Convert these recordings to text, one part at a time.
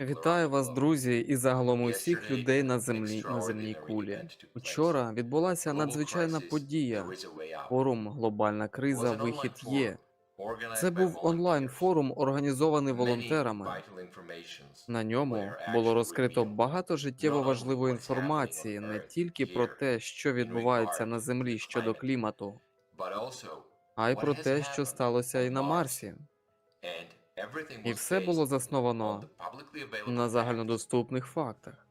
Вітаю вас, друзі, і загалом усіх людей на землі на земній кулі. Учора відбулася надзвичайна подія. Форум Глобальна криза. Вихід є. Це був онлайн форум, організований волонтерами. На ньому було розкрито багато життєво важливої інформації не тільки про те, що відбувається на землі щодо клімату, а й про те, що сталося і на Марсі. І все було засновано на загальнодоступних фактах.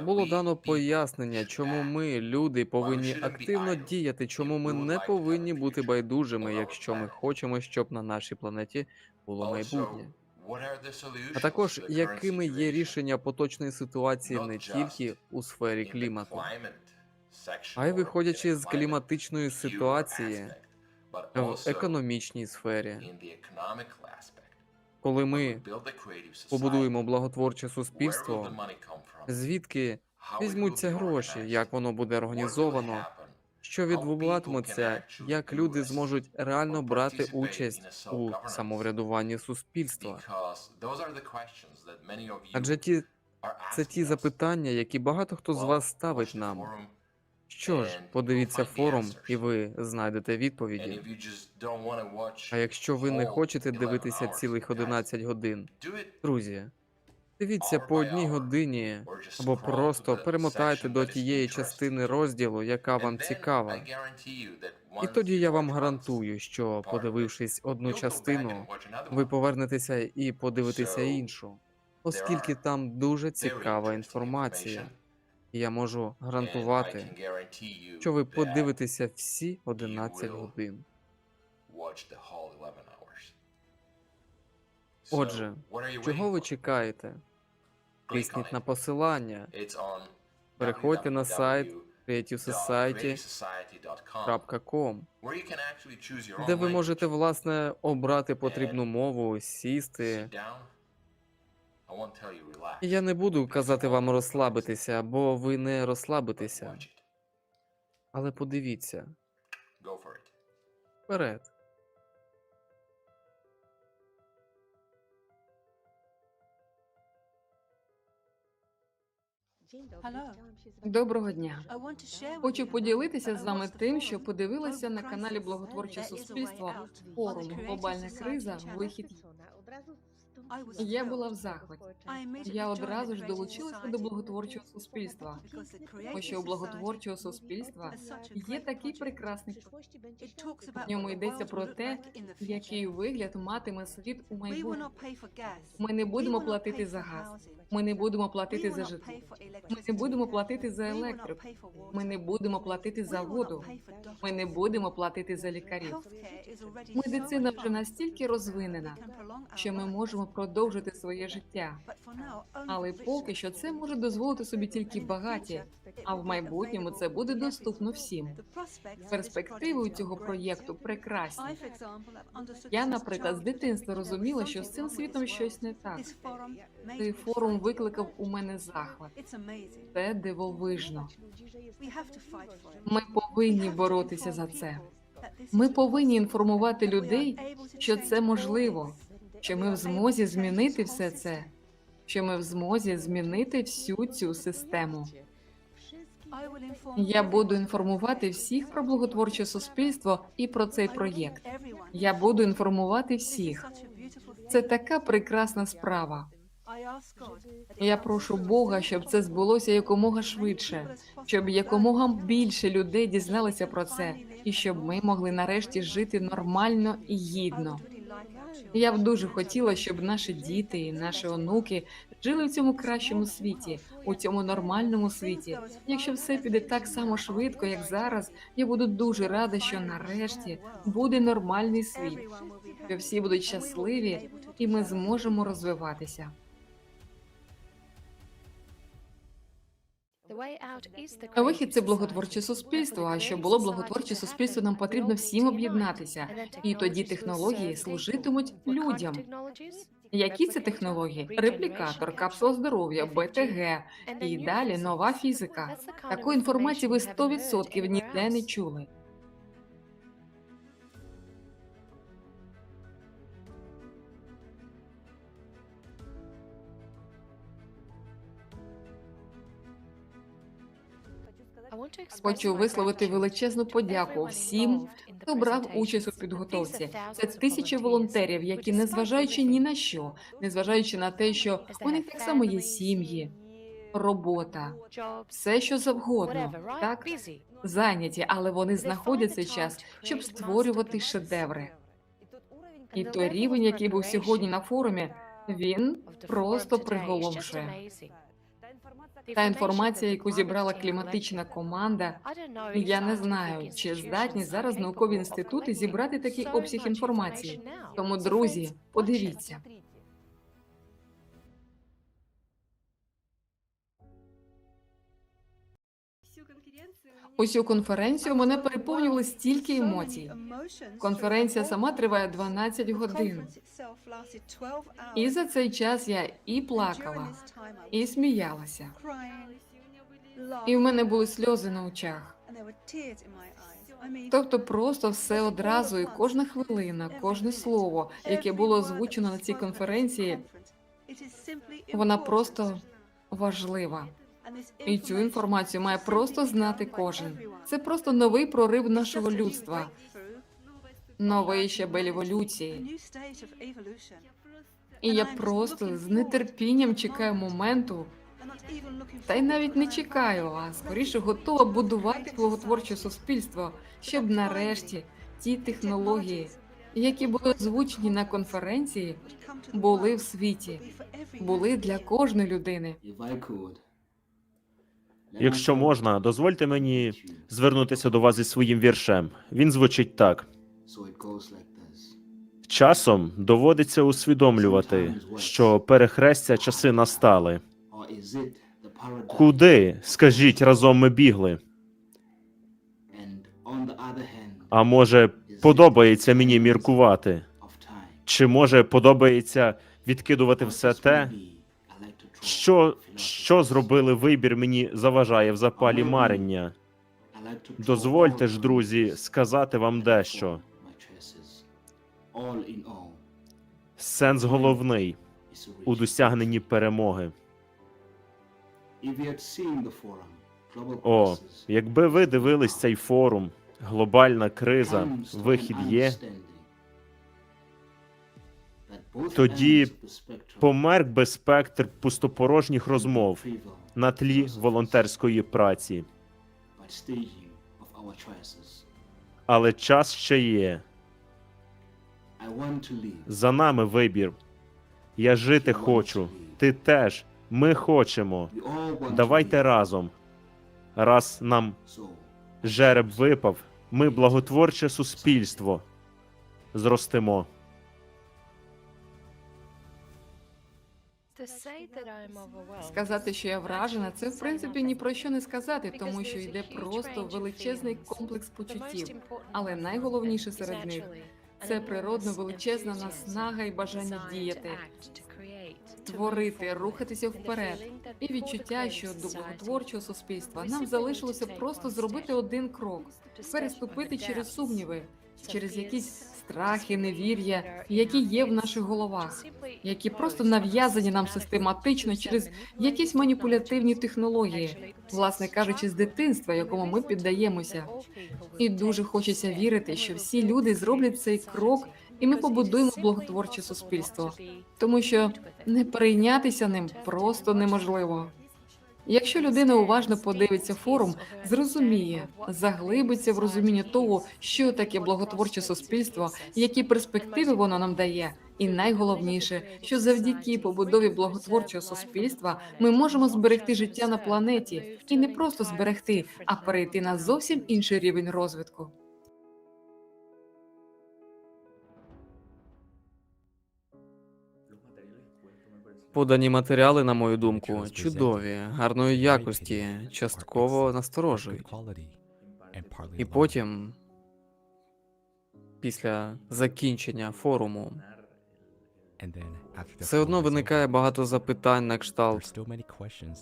Було дано пояснення, чому ми, люди, повинні активно діяти, чому ми не повинні бути байдужими, якщо ми хочемо, щоб на нашій планеті було майбутнє. А також якими є рішення поточної ситуації не тільки у сфері клімату, а й виходячи з кліматичної ситуації в економічній сфері, коли ми побудуємо благотворче суспільство, звідки візьмуться гроші, як воно буде організовано, що відбуватиметься, як люди зможуть реально брати участь у самоврядуванні суспільства. Адже ті це ті запитання, які багато хто з вас ставить нам. Що ж, подивіться форум, і ви знайдете відповіді. А якщо ви не хочете дивитися цілих 11 годин, друзі, дивіться по одній годині або просто перемотайте до тієї частини розділу, яка вам цікава. І тоді я вам гарантую, що, подивившись одну частину, ви повернетеся і подивитеся іншу, оскільки там дуже цікава інформація. І я можу гарантувати, що ви подивитеся всі 11 годин. Отже, чого ви чекаєте? Тисніть на посилання, переходьте на сайт creativesociety.com, де ви можете власне обрати потрібну мову, сісти. Я не буду казати вам розслабитися, бо ви не розслабитеся. Але подивіться вперед. Доброго дня. Хочу поділитися з вами тим, що подивилася на каналі Благотворче суспільство форум Глобальна криза. Вихід я була в захваті. Я одразу ж долучилася до благотворчого суспільства. Тому що у благотворчого суспільства є такий прекрасний в ньому йдеться про те, який вигляд матиме світ у майбутньому. Ми не будемо платити за газ. Ми не будемо платити за житло. Ми не будемо платити за електрику. Ми не будемо платити за воду. Ми не будемо платити за лікарів. Медицина вже настільки розвинена, що ми можемо продовжити своє життя. Але поки що це може дозволити собі тільки багаті, а в майбутньому це буде доступно всім. Перспективи у цього проєкту прекрасні. Я, наприклад, з дитинства розуміла, що з цим світом щось не так. Цей форум викликав у мене захват. Це дивовижно. Ми повинні боротися за це. Ми повинні інформувати людей, що це можливо, що ми в змозі змінити все це, що ми в змозі змінити всю цю систему. Я буду інформувати всіх про благотворче суспільство і про цей проєкт. Я буду інформувати всіх. Це така прекрасна справа. Я прошу Бога, щоб це збулося якомога швидше, щоб якомога більше людей дізналися про це, і щоб ми могли нарешті жити нормально і гідно. Я б дуже хотіла, щоб наші діти і наші онуки жили в цьому кращому світі, у цьому нормальному світі. Якщо все піде так само швидко, як зараз, я буду дуже рада, що нарешті буде нормальний світ, що всі будуть щасливі, і ми зможемо розвиватися. Вихід це благотворче суспільство. А щоб було благотворче суспільство, нам потрібно всім об'єднатися, і тоді технології служитимуть людям. Які це технології? Реплікатор, капсула здоров'я, БТГ і далі нова фізика. Такої інформації ви 100% ніде не чули. Хочу висловити величезну подяку всім, хто брав участь у підготовці. Це тисячі волонтерів, які, незважаючи ні на що, незважаючи на те, що них так само є сім'ї, робота, все що завгодно, так зайняті, але вони знаходять цей час, щоб створювати шедеври. І той рівень, який був сьогодні на форумі, він просто приголомшує. Та інформація, яку зібрала кліматична команда, я не знаю, чи здатні зараз наукові інститути зібрати такий обсяг інформації. Тому, друзі, подивіться. Усю конференцію мене переповнювали стільки емоцій. Конференція сама триває 12 годин. І за цей час я і плакала, і сміялася. І в мене були сльози на очах. Тобто просто все одразу, і кожна хвилина, кожне слово, яке було озвучено на цій конференції, вона просто важлива. І цю інформацію має просто знати кожен. Це просто новий прорив нашого людства, новий щабель еволюції. І я просто з нетерпінням чекаю моменту, та й навіть не чекаю, а скоріше готова будувати благотворче суспільство, щоб нарешті ті технології, які були озвучені на конференції, були в світі, були для кожної людини. Якщо можна, дозвольте мені звернутися до вас зі своїм віршем. Він звучить так: часом доводиться усвідомлювати, що перехрестя часи настали. Куди, скажіть, разом ми бігли? А може, подобається мені міркувати? Чи може подобається відкидувати все те, що, що зробили вибір мені заважає в запалі марення? Дозвольте ж, друзі, сказати вам дещо. Сенс головний у досягненні перемоги. О, якби ви дивились цей форум, глобальна криза, вихід є, тоді померк би спектр пустопорожніх розмов на тлі волонтерської праці. Але час ще є. За нами вибір. Я жити хочу. Ти теж. Ми хочемо. Давайте разом. Раз нам жереб випав, ми благотворче суспільство. Зростемо. Сказати, що я вражена, це в принципі ні про що не сказати, тому що йде просто величезний комплекс почуттів. Але найголовніше серед них це природно величезна наснага і бажання діяти, творити, рухатися вперед, і відчуття, що до благотворчого суспільства нам залишилося просто зробити один крок, переступити через сумніви, через якісь страхи, невір'я, які є в наших головах, які просто нав'язані нам систематично через якісь маніпулятивні технології, власне кажучи, з дитинства, якому ми піддаємося. І дуже хочеться вірити, що всі люди зроблять цей крок, і ми побудуємо благотворче суспільство, тому що не перейнятися ним просто неможливо. Якщо людина уважно подивиться форум, зрозуміє, заглибиться в розуміння того, що таке благотворче суспільство, які перспективи воно нам дає, і найголовніше, що завдяки побудові благотворчого суспільства ми можемо зберегти життя на планеті і не просто зберегти, а перейти на зовсім інший рівень розвитку. Подані матеріали, на мою думку, чудові, гарної якості, частково насторожують. І потім, після закінчення форуму, все одно виникає багато запитань на кшталт,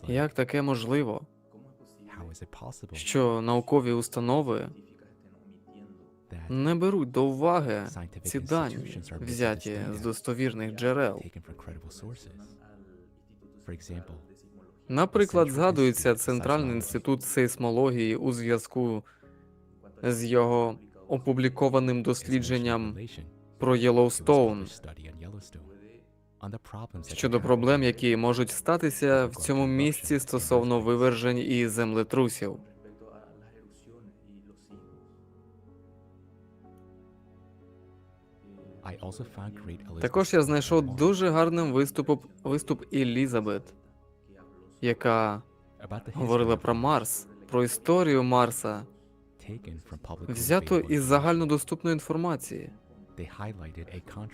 як таке можливо, що наукові установи не беруть до уваги ці дані, взяті з достовірних джерел. Наприклад, згадується Центральний інститут сейсмології у зв'язку з його опублікованим дослідженням про Єлоустоун щодо проблем, які можуть статися в цьому місці стосовно вивержень і землетрусів. Також я знайшов дуже гарним виступом виступ Елізабет, яка говорила про Марс, про історію Марса, взято із загальнодоступної інформації.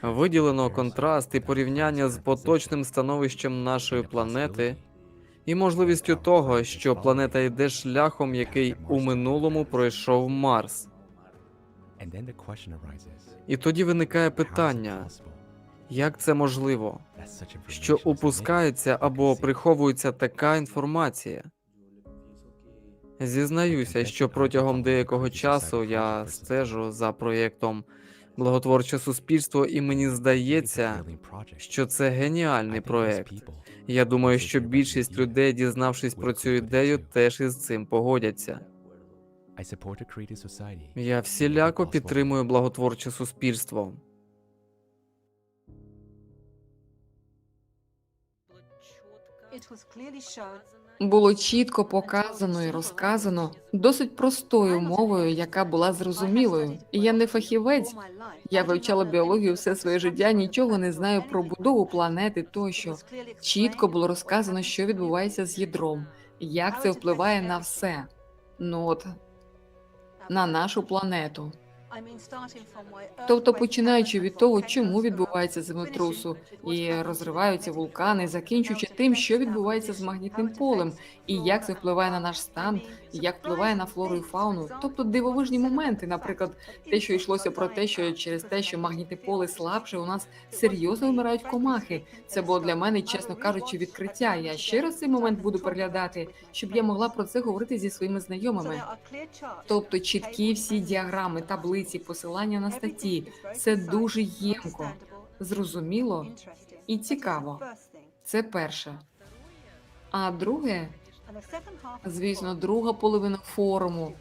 Виділено контраст і порівняння з поточним становищем нашої планети і можливістю того, що планета йде шляхом, який у минулому пройшов Марс. І тоді виникає питання, як це можливо, що упускається або приховується така інформація. Зізнаюся, що протягом деякого часу я стежу за проєктом Благотворче суспільство, і мені здається, що це геніальний проект. Я думаю, що більшість людей, дізнавшись про цю ідею, теж із цим погодяться. Я всіляко підтримую благотворче суспільство. Було чітко показано і розказано досить простою мовою, яка була зрозумілою. І я не фахівець. Я вивчала біологію все своє життя, нічого не знаю про будову планети тощо. Чітко було розказано, що відбувається з ядром, як це впливає на все. Ну от на нашу планету. Тобто, починаючи від того, чому відбувається землетрусу, і розриваються вулкани, закінчуючи тим, що відбувається з магнітним полем, і як це впливає на наш стан, як впливає на флору і фауну. Тобто дивовижні моменти, наприклад, те, що йшлося про те, що через те, що магнітне поле слабше, у нас серйозно вмирають комахи. Це було для мене, чесно кажучи, відкриття. Я ще раз цей момент буду переглядати, щоб я могла про це говорити зі своїми знайомими. Тобто чіткі всі діаграми, таблиці, посилання на статті. Це дуже ємко, зрозуміло і цікаво. Це перше. А друге, звісно, друга половина форуму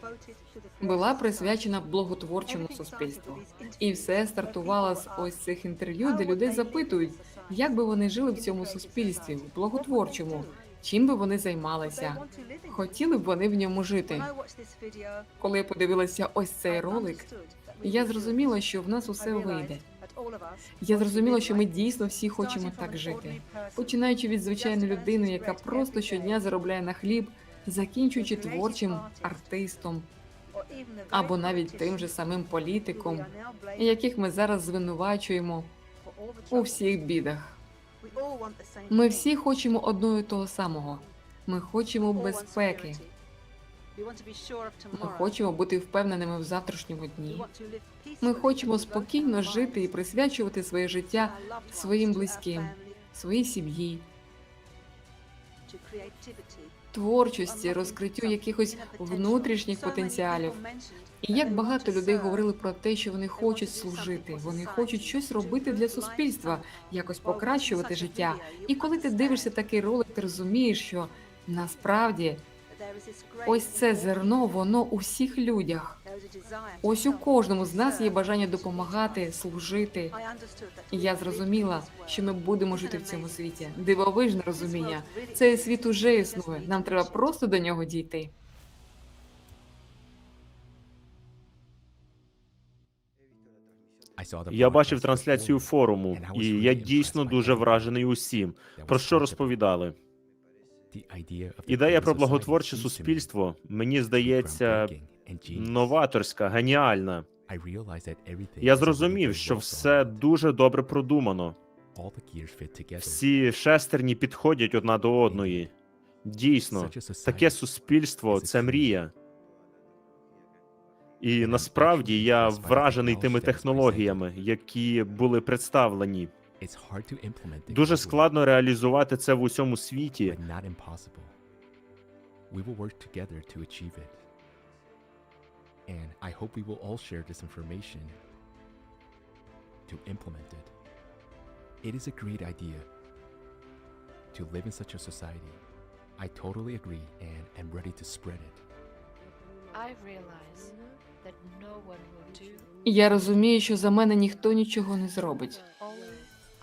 була присвячена благотворчому суспільству. І все стартувало з ось цих інтерв'ю, де людей запитують, як би вони жили в цьому суспільстві, в благотворчому, чим би вони займалися, хотіли б вони в ньому жити. Коли я подивилася ось цей ролик, я зрозуміла, що в нас усе вийде. Я зрозуміла, що ми дійсно всі хочемо так жити, починаючи від звичайної людини, яка просто щодня заробляє на хліб, закінчуючи творчим артистом або навіть тим же самим політиком, яких ми зараз звинувачуємо у всіх бідах. Ми всі хочемо одного і того самого. Ми хочемо безпеки. Ми хочемо бути впевненими в завтрашньому дні. Ми хочемо спокійно жити і присвячувати своє життя своїм близьким, своїй сім'ї, творчості, розкриттю якихось внутрішніх потенціалів. І як багато людей говорили про те, що вони хочуть служити, вони хочуть щось робити для суспільства, якось покращувати життя. І коли ти дивишся такий ролик, ти розумієш, що насправді ось це зерно, воно у всіх людях. Ось у кожному з нас є бажання допомагати, служити. І я зрозуміла, що ми будемо жити в цьому світі. Дивовижне розуміння. Цей світ уже існує. Нам треба просто до нього дійти. Я бачив трансляцію форуму, і я дійсно дуже вражений усім. Про що розповідали? Ідея про благотворче суспільство, мені здається, новаторська, геніальна. Я зрозумів, що все дуже добре продумано. Всі шестерні підходять одна до одної. Дійсно, таке суспільство це мрія. І насправді я вражений тими технологіями, які були представлені. Дуже складно реалізувати це в усьому світі. And I hope we will all share this information to implement it. It is a great idea to live in such a society I totally agree and am ready to spread it. I realize that no one will do. Я розумію, що за мене ніхто нічого не зробить.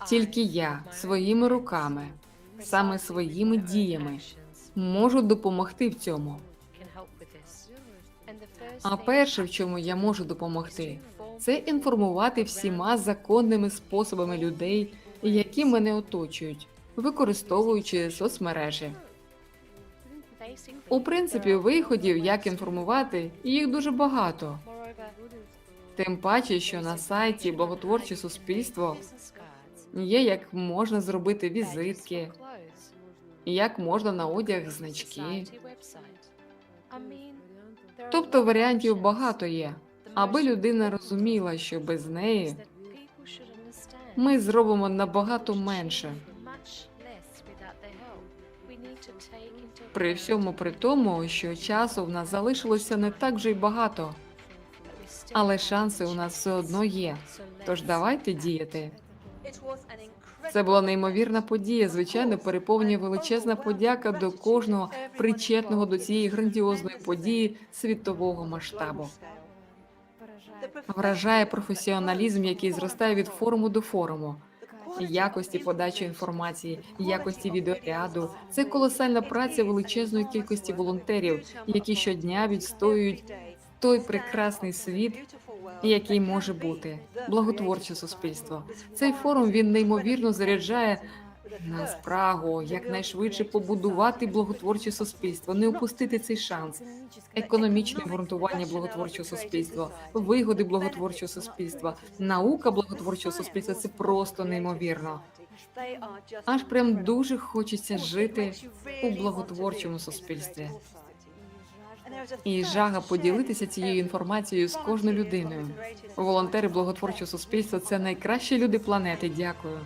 Тільки я своїми руками, саме своїми діями можу допомогти в цьому. А перше, в чому я можу допомогти, це інформувати всіма законними способами людей, які мене оточують, використовуючи соцмережі. У принципі, виходів, як інформувати, їх дуже багато. Тим паче, що на сайті Благотворче суспільство є як можна зробити візитки, як можна на одяг значки. Тобто варіантів багато є, аби людина розуміла, що без неї ми зробимо набагато менше. При всьому при тому, що часу в нас залишилося не так вже й багато, але шанси у нас все одно є. Тож давайте діяти. Це була неймовірна подія. Звичайно, переповнює величезна подяка до кожного причетного до цієї грандіозної події світового масштабу. Вражає професіоналізм, який зростає від форуму до форуму. Якості подачі інформації, якості відеоряду. Це колосальна праця величезної кількості волонтерів, які щодня відстоюють той прекрасний світ, який може бути благотворче суспільство. Цей форум він неймовірно заряджає нас прагу якнайшвидше побудувати благотворче суспільство, не упустити цей шанс. Економічне обґрунтування благотворчого суспільства, вигоди благотворчого суспільства, наука благотворчого суспільства це просто неймовірно. Аж прям дуже хочеться жити у благотворчому суспільстві. І жага поділитися цією інформацією з кожною людиною. Волонтери благотворчого суспільства це найкращі люди планети. Дякую.